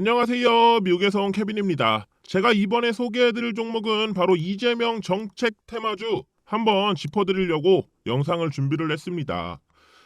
안녕하세요. 미국에서 온 케빈입니다. 제가 이번에 소개해드릴 종목은 바로 이재명 정책 테마주 한번 짚어드리려고 영상을 준비를 했습니다.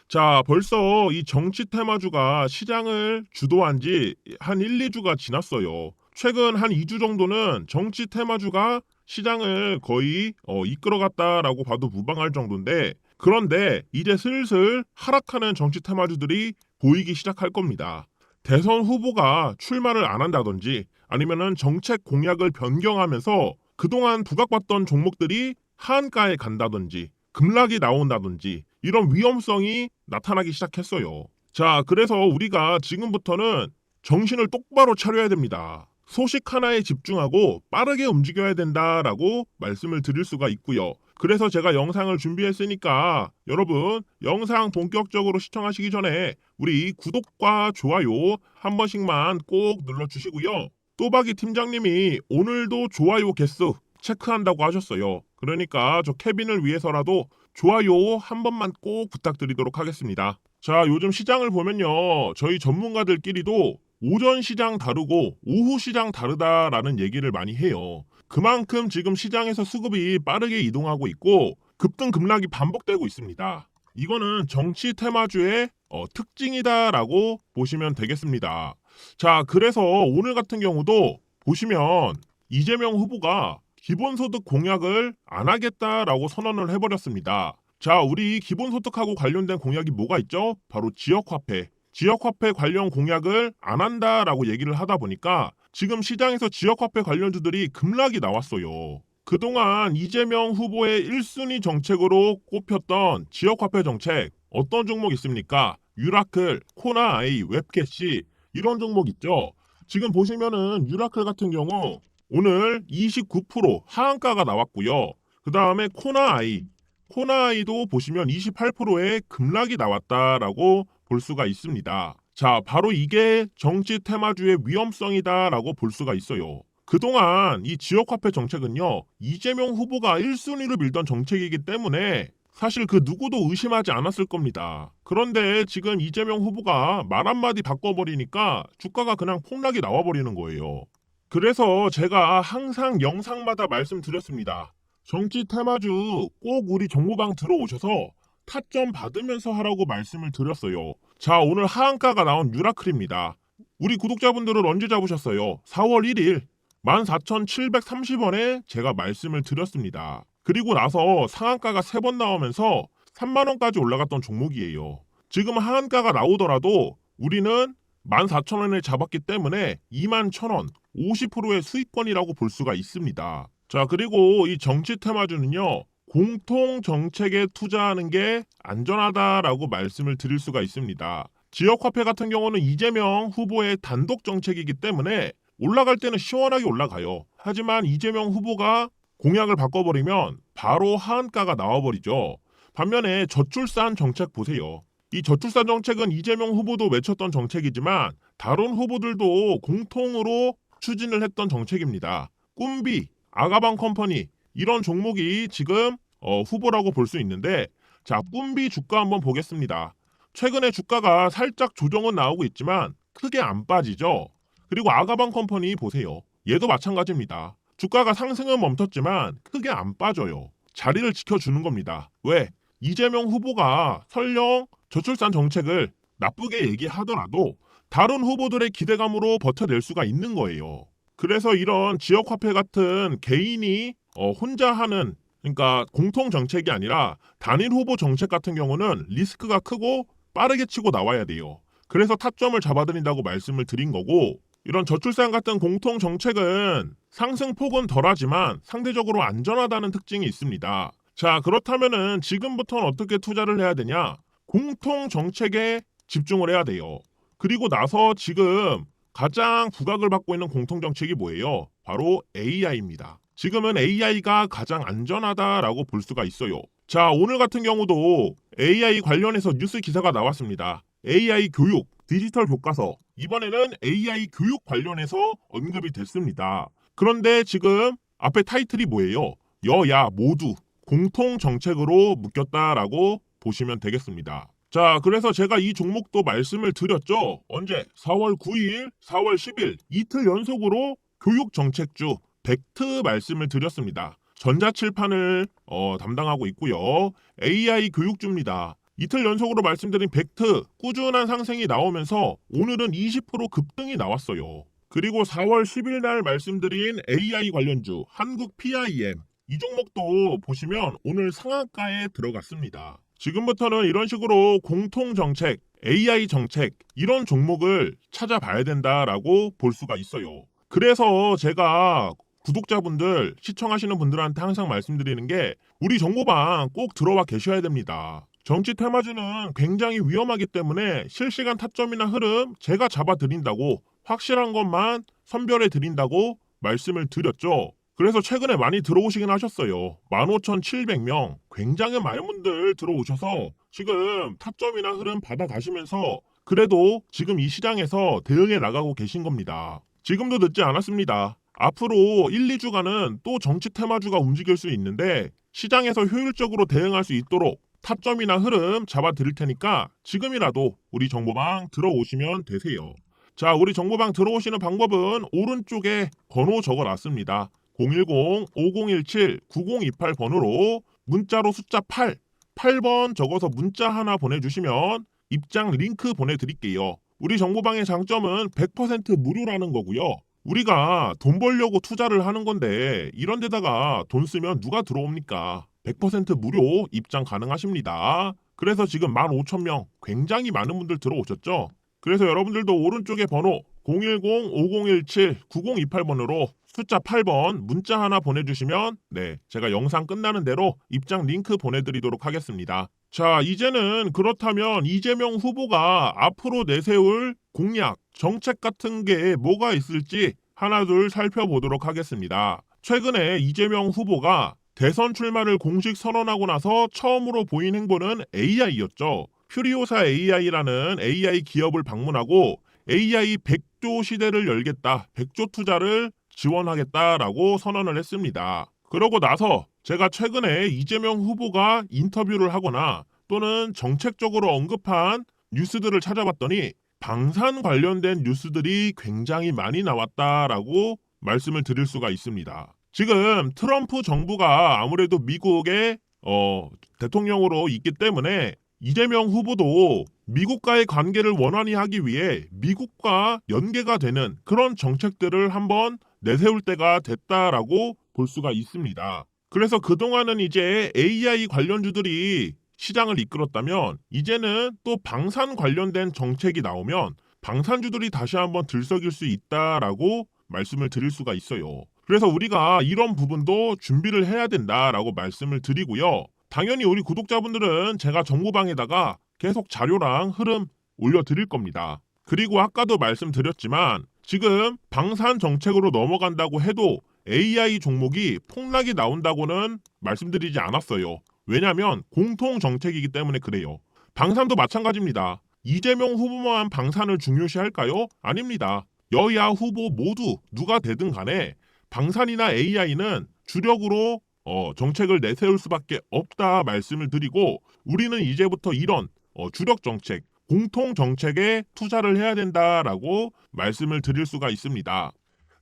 자, 벌써 이 정치 테마주가 시장을 주도한 지 한 1, 2주가 지났어요. 최근 한 2주 정도는 정치 테마주가 시장을 거의 어, 이끌어갔다라고 봐도 무방할 정도인데 그런데 이제 슬슬 하락하는 정치 테마주들이 보이기 시작할 겁니다. 대선 후보가 출마를 안 한다든지 아니면은 정책 공약을 변경하면서 그동안 부각받던 종목들이 하한가에 간다든지 급락이 나온다든지 이런 위험성이 나타나기 시작했어요. 자, 그래서 우리가 지금부터는 정신을 똑바로 차려야 됩니다. 소식 하나에 집중하고 빠르게 움직여야 된다라고 말씀을 드릴 수가 있고요. 그래서 제가 영상을 준비했으니까 여러분 영상 본격적으로 시청하시기 전에 우리 구독과 좋아요 한 번씩만 꼭 눌러주시고요. 또박이 팀장님이 오늘도 좋아요 개수 체크한다고 하셨어요. 그러니까 저 케빈을 위해서라도 좋아요 한 번만 꼭 부탁드리도록 하겠습니다. 자, 요즘 시장을 보면요. 저희 전문가들끼리도 오전 시장 다르고 오후 시장 다르다라는 얘기를 많이 해요. 그만큼 지금 시장에서 수급이 빠르게 이동하고 있고 급등 급락이 반복되고 있습니다. 이거는 정치 테마주의 어, 특징이다라고 보시면 되겠습니다. 자, 그래서 오늘 같은 경우도 보시면 이재명 후보가 기본소득 공약을 안 하겠다라고 선언을 해버렸습니다. 자, 우리 기본소득하고 관련된 공약이 뭐가 있죠? 바로 지역화폐. 지역화폐 관련 공약을 안 한다라고 얘기를 하다 보니까 지금 시장에서 지역화폐 관련주들이 급락이 나왔어요. 그동안 이재명 후보의 1순위 정책으로 꼽혔던 지역화폐 정책 어떤 종목 있습니까? 유라클, 코나아이, 웹캐시 이런 종목 있죠. 지금 보시면은 유라클 같은 경우 오늘 29% 하한가가 나왔고요. 그 다음에 코나아이, 코나아이도 보시면 28%의 급락이 나왔다라고 볼 수가 있습니다. 자, 바로 이게 정치 테마주의 위험성이다라고 볼 수가 있어요. 그동안 이 지역화폐 정책은요, 이재명 후보가 1순위를 밀던 정책이기 때문에 사실 그 누구도 의심하지 않았을 겁니다. 그런데 지금 이재명 후보가 말 한마디 바꿔버리니까 주가가 그냥 폭락이 나와버리는 거예요. 그래서 제가 항상 영상마다 말씀드렸습니다. 정치 테마주 꼭 우리 정보방 들어오셔서 타점 받으면서 하라고 말씀을 드렸어요. 자, 오늘 하한가가 나온 유라클입니다. 우리 구독자분들은 언제 잡으셨어요? 4월 1일 14,730원에 제가 말씀을 드렸습니다. 그리고 나서 상한가가 3번 나오면서 3만원까지 올라갔던 종목이에요. 지금 하한가가 나오더라도 우리는 14,000원에 잡았기 때문에 21,000원, 50%의 수익권이라고 볼 수가 있습니다. 자, 그리고 이 정치 테마주는요. 공통 정책에 투자하는 게 안전하다라고 말씀을 드릴 수가 있습니다. 지역화폐 같은 경우는 이재명 후보의 단독 정책이기 때문에 올라갈 때는 시원하게 올라가요. 하지만 이재명 후보가 공약을 바꿔버리면 바로 하한가가 나와버리죠. 반면에 저출산 정책 보세요. 이 저출산 정책은 이재명 후보도 외쳤던 정책이지만 다른 후보들도 공통으로 추진을 했던 정책입니다. 꿈비, 아가방 컴퍼니 이런 종목이 지금 어, 후보라고 볼 수 있는데 자 꿈비 주가 한번 보겠습니다. 최근에 주가가 살짝 조정은 나오고 있지만 크게 안 빠지죠. 그리고 아가방 컴퍼니 보세요. 얘도 마찬가지입니다. 주가가 상승은 멈췄지만 크게 안 빠져요. 자리를 지켜주는 겁니다. 왜? 이재명 후보가 설령 저출산 정책을 나쁘게 얘기하더라도 다른 후보들의 기대감으로 버텨낼 수가 있는 거예요. 그래서 이런 지역화폐 같은 개인이 어, 혼자 하는 그러니까 공통 정책이 아니라 단일 후보 정책 같은 경우는 리스크가 크고 빠르게 치고 나와야 돼요. 그래서 타점을 잡아드린다고 말씀을 드린 거고 이런 저출산 같은 공통 정책은 상승폭은 덜하지만 상대적으로 안전하다는 특징이 있습니다. 자 그렇다면은 지금부터는 어떻게 투자를 해야 되냐? 공통 정책에 집중을 해야 돼요. 그리고 나서 지금 가장 부각을 받고 있는 공통 정책이 뭐예요? 바로 AI입니다. 지금은 AI가 가장 안전하다라고 볼 수가 있어요. 자, 오늘 같은 경우도 AI 관련해서 뉴스 기사가 나왔습니다. AI 교육, 디지털 교과서. 이번에는 AI 교육 관련해서 언급이 됐습니다. 그런데 지금 앞에 타이틀이 뭐예요? 여야 모두 공통 정책으로 묶였다라고 보시면 되겠습니다. 자, 그래서 제가 이 종목도 말씀을 드렸죠. 언제? 4월 9일, 4월 10일 이틀 연속으로 교육 정책주 벡트 말씀을 드렸습니다. 전자칠판을 어, 담당하고 있고요. AI 교육주입니다. 이틀 연속으로 말씀드린 벡트 꾸준한 상승이 나오면서 오늘은 20% 급등이 나왔어요. 그리고 4월 10일 날 말씀드린 AI 관련주 한국 PIM 이 종목도 보시면 오늘 상한가에 들어갔습니다. 지금부터는 이런 식으로 공통 정책, AI 정책 이런 종목을 찾아봐야 된다라고 볼 수가 있어요. 그래서 제가 구독자분들, 시청하시는 분들한테 항상 말씀드리는 게 우리 정보방 꼭 들어와 계셔야 됩니다. 정치 테마주는 굉장히 위험하기 때문에 실시간 타점이나 흐름 제가 잡아드린다고 확실한 것만 선별해 드린다고 말씀을 드렸죠. 그래서 최근에 많이 들어오시긴 하셨어요. 15,700명. 굉장히 많은 분들 들어오셔서 지금 타점이나 흐름 받아가시면서 그래도 지금 이 시장에서 대응해 나가고 계신 겁니다. 지금도 늦지 않았습니다. 앞으로 1, 2주간은 또 정치 테마주가 움직일 수 있는데 시장에서 효율적으로 대응할 수 있도록 타점이나 흐름 잡아 드릴 테니까 지금이라도 우리 정보방 들어오시면 되세요. 자, 우리 정보방 들어오시는 방법은 오른쪽에 번호 적어 놨습니다. 010-5017-9028 번호로 문자로 숫자 8, 8번 적어서 문자 하나 보내주시면 입장 링크 보내드릴게요. 우리 정보방의 장점은 100% 무료라는 거고요. 우리가 돈 벌려고 투자를 하는 건데 이런 데다가 돈 쓰면 누가 들어옵니까? 100% 무료 입장 가능하십니다. 그래서 지금 15,000명 굉장히 많은 분들 들어오셨죠? 그래서 여러분들도 오른쪽에 번호 010-5017-9028번으로 숫자 8번 문자 하나 보내주시면 네 제가 영상 끝나는 대로 입장 링크 보내드리도록 하겠습니다. 자 이제는 그렇다면 이재명 후보가 앞으로 내세울 공약 정책 같은 게 뭐가 있을지 하나둘 살펴보도록 하겠습니다. 최근에 이재명 후보가 대선 출마를 공식 선언하고 나서 처음으로 보인 행보는 AI였죠. 퓨리오사 AI라는 AI 기업을 방문하고 AI 100조 시대를 열겠다. 100조 투자를 지원하겠다라고 선언을 했습니다. 그러고 나서 제가 최근에 이재명 후보가 인터뷰를 하거나 또는 정책적으로 언급한 뉴스들을 찾아봤더니 방산 관련된 뉴스들이 굉장히 많이 나왔다라고 말씀을 드릴 수가 있습니다. 지금 트럼프 정부가 아무래도 미국의 어, 대통령으로 있기 때문에 이재명 후보도 미국과의 관계를 원활히 하기 위해 미국과 연계가 되는 그런 정책들을 한번 내세울 때가 됐다라고 볼 수가 있습니다. 그래서 그동안은 이제 AI 관련주들이 시장을 이끌었다면 이제는 또 방산 관련된 정책이 나오면 방산주들이 다시 한번 들썩일 수 있다라고 말씀을 드릴 수가 있어요. 그래서 우리가 이런 부분도 준비를 해야 된다라고 말씀을 드리고요. 당연히 우리 구독자분들은 제가 정보방에다가 계속 자료랑 흐름 올려드릴 겁니다. 그리고 아까도 말씀드렸지만 지금 방산 정책으로 넘어간다고 해도 AI 종목이 폭락이 나온다고는 말씀드리지 않았어요. 왜냐하면 공통 정책이기 때문에 그래요. 방산도 마찬가지입니다. 이재명 후보만 방산을 중요시할까요? 아닙니다. 여야 후보 모두 누가 되든 간에 방산이나 AI는 주력으로 어, 정책을 내세울 수밖에 없다 말씀을 드리고 우리는 이제부터 이런 어, 주력 정책, 공통 정책에 투자를 해야 된다라고 말씀을 드릴 수가 있습니다.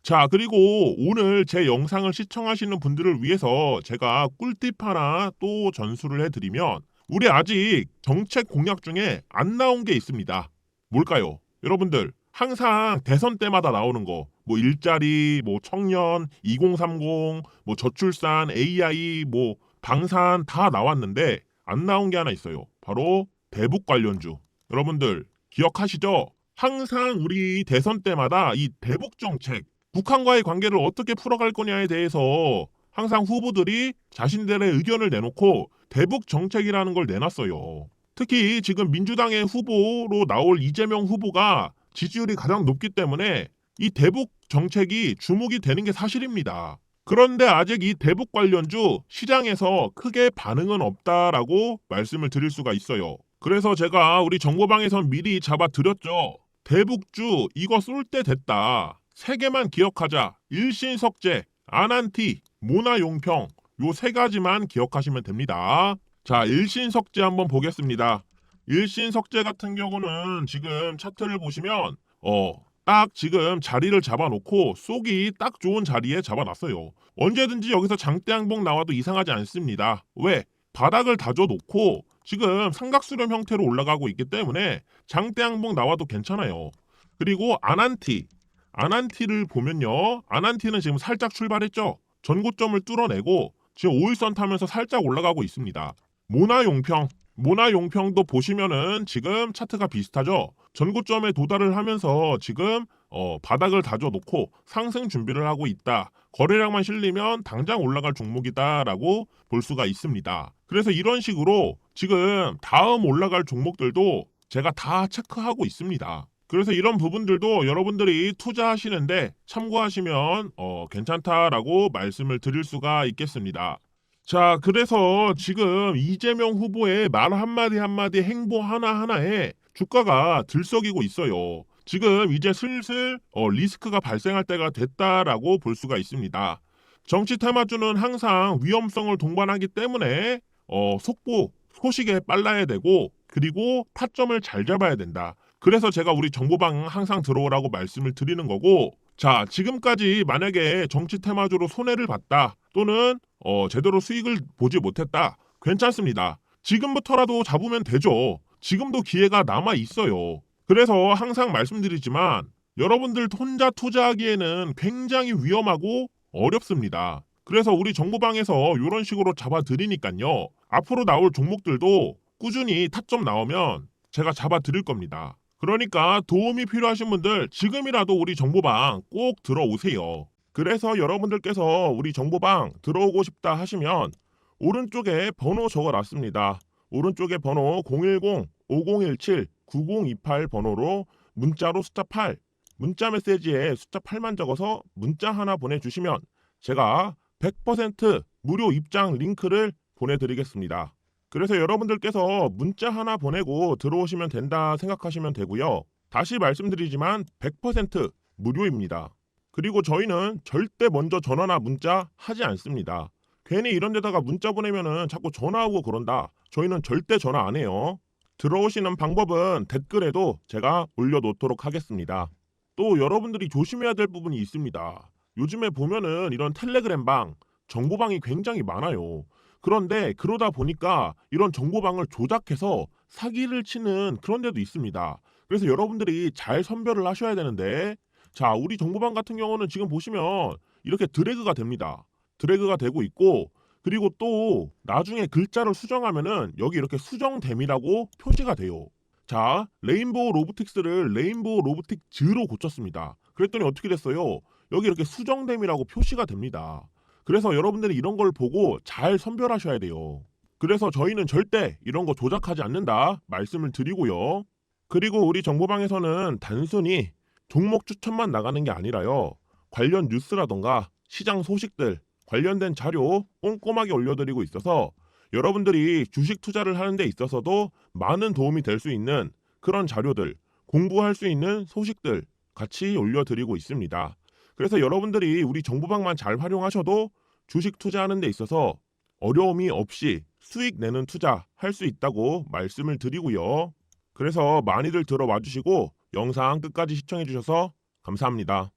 자, 그리고 오늘 제 영상을 시청하시는 분들을 위해서 제가 꿀팁 하나 또 전수를 해드리면 우리 아직 정책 공약 중에 안 나온 게 있습니다. 뭘까요? 여러분들 항상 대선 때마다 나오는 거, 뭐 일자리, 뭐 청년, 2030, 뭐 저출산, AI, 뭐 방산 다 나왔는데 안 나온 게 하나 있어요. 바로 대북 관련주. 여러분들 기억하시죠? 항상 우리 대선 때마다 이 대북 정책, 북한과의 관계를 어떻게 풀어갈 거냐에 대해서 항상 후보들이 자신들의 의견을 내놓고 대북 정책이라는 걸 내놨어요. 특히 지금 민주당의 후보로 나올 이재명 후보가 지지율이 가장 높기 때문에 이 대북 정책이 주목이 되는 게 사실입니다. 그런데 아직 이 대북 관련주 시장에서 크게 반응은 없다라고 말씀을 드릴 수가 있어요. 그래서 제가 우리 정보방에선 미리 잡아드렸죠. 대북주 이거 쏠 때 됐다. 세 개만 기억하자. 일신석재, 아난티, 모나용평 요 세 가지만 기억하시면 됩니다. 자, 일신석재 한번 보겠습니다. 일신석재 같은 경우는 지금 차트를 보시면 어, 딱 지금 자리를 잡아놓고 쏙이 딱 좋은 자리에 잡아놨어요. 언제든지 여기서 장대 항복 나와도 이상하지 않습니다. 왜? 바닥을 다져놓고 지금 삼각수렴 형태로 올라가고 있기 때문에 장대 항복 나와도 괜찮아요. 그리고 아난티, 아난티를 보면요. 아난티는 지금 살짝 출발했죠. 전고점을 뚫어내고 지금 5일선 타면서 살짝 올라가고 있습니다. 모나용평, 모나용평도 보시면은 지금 차트가 비슷하죠. 전고점에 도달을 하면서 지금 어, 바닥을 다져놓고 상승 준비를 하고 있다. 거래량만 실리면 당장 올라갈 종목이다라고 볼 수가 있습니다. 그래서 이런 식으로 지금 다음 올라갈 종목들도 제가 다 체크하고 있습니다. 그래서 이런 부분들도 여러분들이 투자하시는데 참고하시면 어, 괜찮다라고 말씀을 드릴 수가 있겠습니다. 자, 그래서 지금 이재명 후보의 말 한마디 한마디 행보 하나하나에 주가가 들썩이고 있어요. 지금 이제 슬슬 어, 리스크가 발생할 때가 됐다라고 볼 수가 있습니다. 정치 테마주는 항상 위험성을 동반하기 때문에 어, 속보, 소식에 빨라야 되고 그리고 타점을 잘 잡아야 된다. 그래서 제가 우리 정보방 항상 들어오라고 말씀을 드리는 거고 자 지금까지 만약에 정치 테마주로 손해를 봤다 또는 어, 제대로 수익을 보지 못했다 괜찮습니다. 지금부터라도 잡으면 되죠. 지금도 기회가 남아 있어요. 그래서 항상 말씀드리지만 여러분들 혼자 투자하기에는 굉장히 위험하고 어렵습니다. 그래서 우리 정보방에서 이런 식으로 잡아드리니까요. 앞으로 나올 종목들도 꾸준히 타점 나오면 제가 잡아드릴 겁니다. 그러니까 도움이 필요하신 분들 지금이라도 우리 정보방 꼭 들어오세요. 그래서 여러분들께서 우리 정보방 들어오고 싶다 하시면 오른쪽에 번호 적어 놨습니다. 오른쪽에 번호 010-5017-9028 번호로 문자로 숫자 8, 문자 메시지에 숫자 8만 적어서 문자 하나 보내주시면 제가 100% 무료 입장 링크를 보내드리겠습니다. 그래서 여러분들께서 문자 하나 보내고 들어오시면 된다 생각하시면 되고요. 다시 말씀드리지만 100% 무료입니다. 그리고 저희는 절대 먼저 전화나 문자 하지 않습니다. 괜히 이런 데다가 문자 보내면은 자꾸 전화하고 그런다. 저희는 절대 전화 안 해요. 들어오시는 방법은 댓글에도 제가 올려놓도록 하겠습니다. 또 여러분들이 조심해야 될 부분이 있습니다. 요즘에 보면은 이런 텔레그램 방, 정보방이 굉장히 많아요. 그런데 그러다 보니까 이런 정보방을 조작해서 사기를 치는 그런 데도 있습니다. 그래서 여러분들이 잘 선별을 하셔야 되는데 자, 우리 정보방 같은 경우는 지금 보시면 이렇게 드래그가 됩니다. 드래그가 되고 있고 그리고 또 나중에 글자를 수정하면은 여기 이렇게 수정됨이라고 표시가 돼요. 자, 레인보우 로보틱스를 레인보우 로보틱 즈로 고쳤습니다. 그랬더니 어떻게 됐어요? 여기 이렇게 수정됨이라고 표시가 됩니다. 그래서 여러분들이 이런 걸 보고 잘 선별하셔야 돼요. 그래서 저희는 절대 이런 거 조작하지 않는다 말씀을 드리고요. 그리고 우리 정보방에서는 단순히 종목 추천만 나가는 게 아니라요. 관련 뉴스라던가 시장 소식들 관련된 자료 꼼꼼하게 올려드리고 있어서 여러분들이 주식 투자를 하는 데 있어서도 많은 도움이 될 수 있는 그런 자료들 공부할 수 있는 소식들 같이 올려드리고 있습니다. 그래서 여러분들이 우리 정보방만 잘 활용하셔도 주식 투자하는 데 있어서 어려움이 없이 수익 내는 투자 할 수 있다고 말씀을 드리고요. 그래서 많이들 들어와 주시고 영상 끝까지 시청해 주셔서 감사합니다.